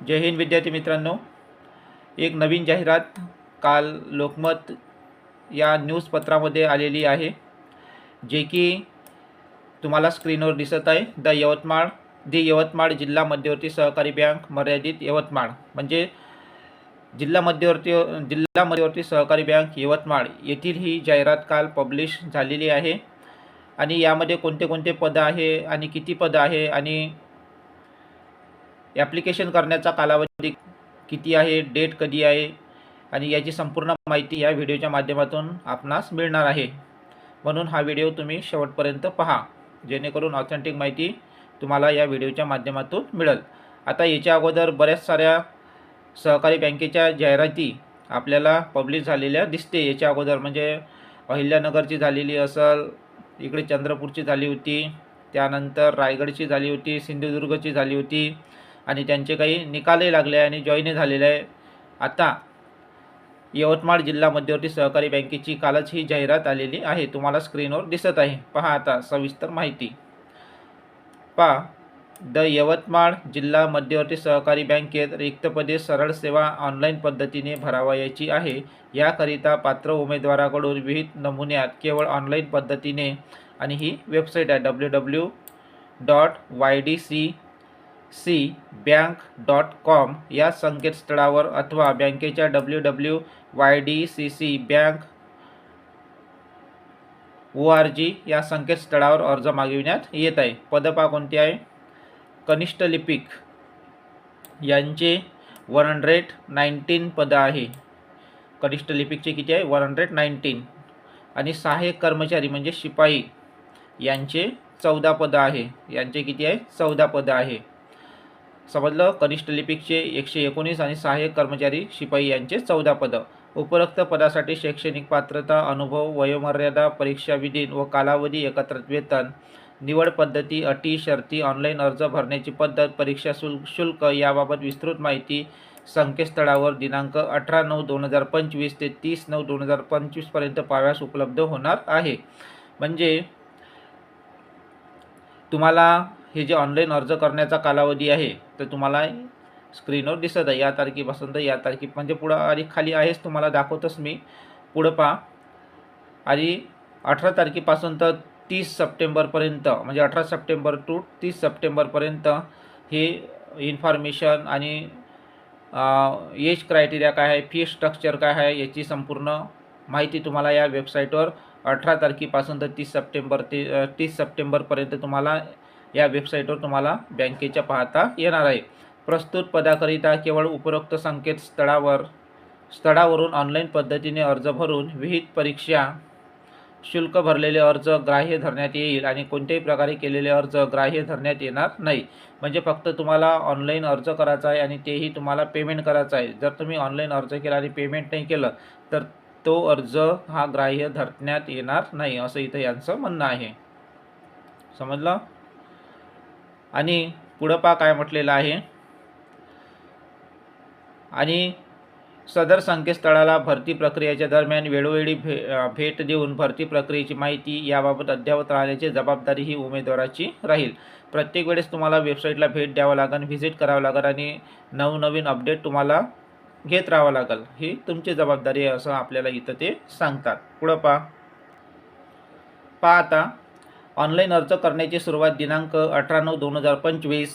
जय हिंद विद्यार्थी मित्रांनो. एक नवीन जाहिरात काल लोकमत या न्यूजपत्रामध्ये आलेली आहे जे की तुम्हाला स्क्रीनवर दिसत आहे. द यवतमाळ दी यवतमाळ जिल्हा मध्यवर्ती सहकारी बँक मर्यादित यवतमाळ. म्हणजे जिल्हा मध्यवर्ती जिल्हा मध्यवर्ती सहकारी बँक यवतमाळ येथील ही जाहिरात काल पब्लिश झालेली आहे. आणि यामध्ये कोणते कोणते पदं आहे आणि किती पदं आहे आणि ॲप्लिकेशन करण्याचा कालावधी किती आहे? डेट कधी आहे? आणि याची संपूर्ण माहिती या व्हिडिओच्या माध्यमातून आपणास मिळणार आहे. म्हणून हा व्हिडिओ तुम्ही शेवटपर्यंत पहा जेणेकरून ऑथेंटिक माहिती तुम्हाला या व्हिडिओच्या माध्यमातून मिळेल. आता याच्या अगोदर बऱ्याच साऱ्या सहकारी बँकेच्या जाहिराती आपल्याला पब्लिश झालेल्या दिसते. याच्या अगोदर म्हणजे अहिल्यानगरची झालेली असल इकडे चंद्रपूरची झाली होती त्यानंतर रायगडची झाली होती सिंधुदुर्गची झाली होती आणि त्यांचे काही निकालही लागले आणि जॉईनही झालेले आहे. आता यवतमाळ जिल्हा मध्यवर्ती सहकारी बँकेची कालच ही जाहिरात आलेली आहे. तुम्हाला स्क्रीनवर दिसत आहे. पहा आता सविस्तर माहिती. पहा द यवतमाळ जिल्हा मध्यवर्ती सहकारी बँकेत रिक्तपदे सरळ सेवा ऑनलाईन पद्धतीने भरावयाची आहे. याकरिता पात्र उमेदवाराकडून विविध नमुन्यात केवळ ऑनलाईन पद्धतीने आणि ही वेबसाईट आहे. W W dot Y D C C bank dot com या संकेतस्थळावर अथवा बँकेच्या W W Y D C C bank O R G या संकेतस्थळावर अर्ज मागविण्यात येत आहे. पदपा कोणती आहे? कनिष्ठ लिपिक. यांचे वन हंड्रेड नाईन्टीन पदं आहे. कनिष्ठ लिपिकचे किती आहे? वन हंड्रेड नाईन्टीन आणि सहाय्यक कर्मचारी म्हणजे शिपाई यांचे चौदा पदं आहे. यांचे किती आहे? चौदा पदं आहे. समजलं? कनिष्ठ लिपिकचे एकशे एकोणीस आणि सहाय्यक कर्मचारी शिपाई यांचे चौदा पदं. उपरोक्त पदासाठी शैक्षणिक पात्रता अनुभव वयोमर्यादा परीक्षा विधीन व कालावधी एकत्रित वेतन निवड पद्धती अटी शर्ती ऑनलाईन अर्ज भरण्याची पद्धत परीक्षा शुल्क शुल्क याबाबत विस्तृत माहिती संकेतस्थळावर दिनांक अठरा नऊ दोन हजार पंचवीस ते तीस नऊ दोन हजार पंचवीसपर्यंत पाव्यास उपलब्ध होणार आहे. म्हणजे तुम्हाला हे जे ऑनलाईन अर्ज करण्याचा कालावधी आहे तर तुम्हाला स्क्रीनवर दिसत आहे. या तारखेपासून तर या तारखे म्हणजे पुढं आणि खाली आहेच तुम्हाला दाखवतच मी. पुढं पहा. आणि अठरा तारखेपासून तर तीस सप्टेंबरपर्यंत म्हणजे अठरा सप्टेंबर टू तीस सप्टेंबरपर्यंत हे इन्फॉर्मेशन आणि एज क्रायटेरिया काय आहे फी स्ट्रक्चर काय आहे याची संपूर्ण माहिती तुम्हाला या वेबसाईटवर अठरा तारखेपासून तर तीस सप्टेंबर ते तीस सप्टेंबरपर्यंत तुम्हाला या वेबसाईटवर तुम्हाला बँकेच्या पाहता येणार आहे. प्रस्तुत पदाकरिता केवळ उपरोक्त संकेतस्थळावर स्थळावरून ऑनलाईन पद्धतीने अर्ज भरून विहित परीक्षा शुल्क भरलेले अर्ज ग्राह्य धरण्यात येईल आणि कोणत्याही प्रकारे केलेले अर्ज ग्राह्य धरण्यात येणार नाही. म्हणजे फक्त तुम्हाला ऑनलाईन अर्ज करायचा आहे आणि तेही तुम्हाला पेमेंट करायचं आहे. जर तुम्ही ऑनलाईन अर्ज केला आणि पेमेंट नाही केलं तर तो अर्ज हा ग्राह्य धरण्यात येणार नाही असं इथं यांचं म्हणणं आहे. समजलं? आणि पुढं पा काय म्हटलेलं आहे. आणि सदर संकेतस्थळाला भरती प्रक्रियेच्या दरम्यान वेळोवेळी भे भेट देऊन भरती प्रक्रियेची माहिती याबाबत अद्ययावत राहण्याची जबाबदारी ही उमेदवाराची राहील. प्रत्येक वेळेस तुम्हाला वेबसाईटला भेट द्यावं लागेल व्हिजिट करावं लागेल आणि नवनवीन अपडेट तुम्हाला घेत राहावं लागेल. ही तुमची जबाबदारी आहे असं आपल्याला इथं ते सांगतात. पुढं पा आता ऑनलाईन अर्ज करण्याची सुरुवात दिनांक अठरा नऊ दोन हजार पंचवीस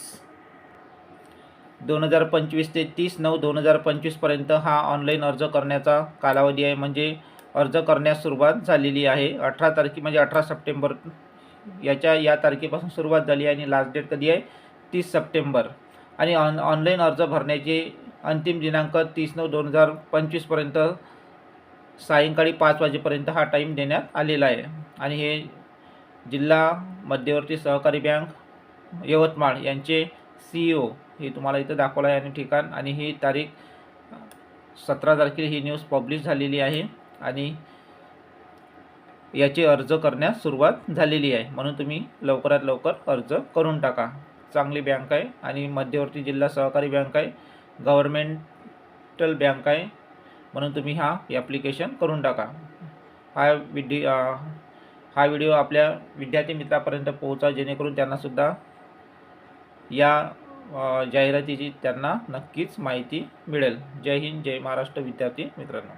दोन हजार पंचवीस ते तीस नऊ दोन हजार पंचवीसपर्यंत हा ऑनलाईन अर्ज करण्याचा कालावधी आहे. म्हणजे अर्ज करण्यास सुरुवात झालेली आहे. अठरा तारखे म्हणजे अठरा सप्टेंबर याच्या या तारखेपासून सुरुवात झाली आहे आणि लास्ट डेट कधी आहे? तीस सप्टेंबर. आणि ऑन ऑनलाईन अर्ज भरण्याचे अंतिम दिनांक तीस नऊ दोन हजार पंचवीसपर्यंत सायंकाळी पाच वाजेपर्यंत हा टाईम देण्यात आलेला आहे. आणि हे जिल्हा मध्यवर्ती सहकारी बँक यवतमाळ यांचे सी ई ओ हे तुम्हाला इथं दाखवलं आहे आणि ठिकाण. आणि ही तारीख सतरा तारखेला ही न्यूज पब्लिश झालेली आहे आणि याचे अर्ज करण्यास सुरुवात झालेली आहे. म्हणून तुम्ही लवकरात लवकर अर्ज करून टाका. चांगली बँक आहे आणि मध्यवर्ती जिल्हा सहकारी बँक आहे गव्हर्मेंटल बँक आहे. म्हणून तुम्ही हा ॲप्लिकेशन करून टाका. हा विडी हा व्हिडिओ आपल्या विद्यार्थी मित्रापर्यंत पोहोचा जेणेकरून त्यांनासुद्धा या जाहिरातीची त्यांना नक्कीच माहिती मिळेल. जय हिंद जय महाराष्ट्र विद्यार्थी मित्रांनो.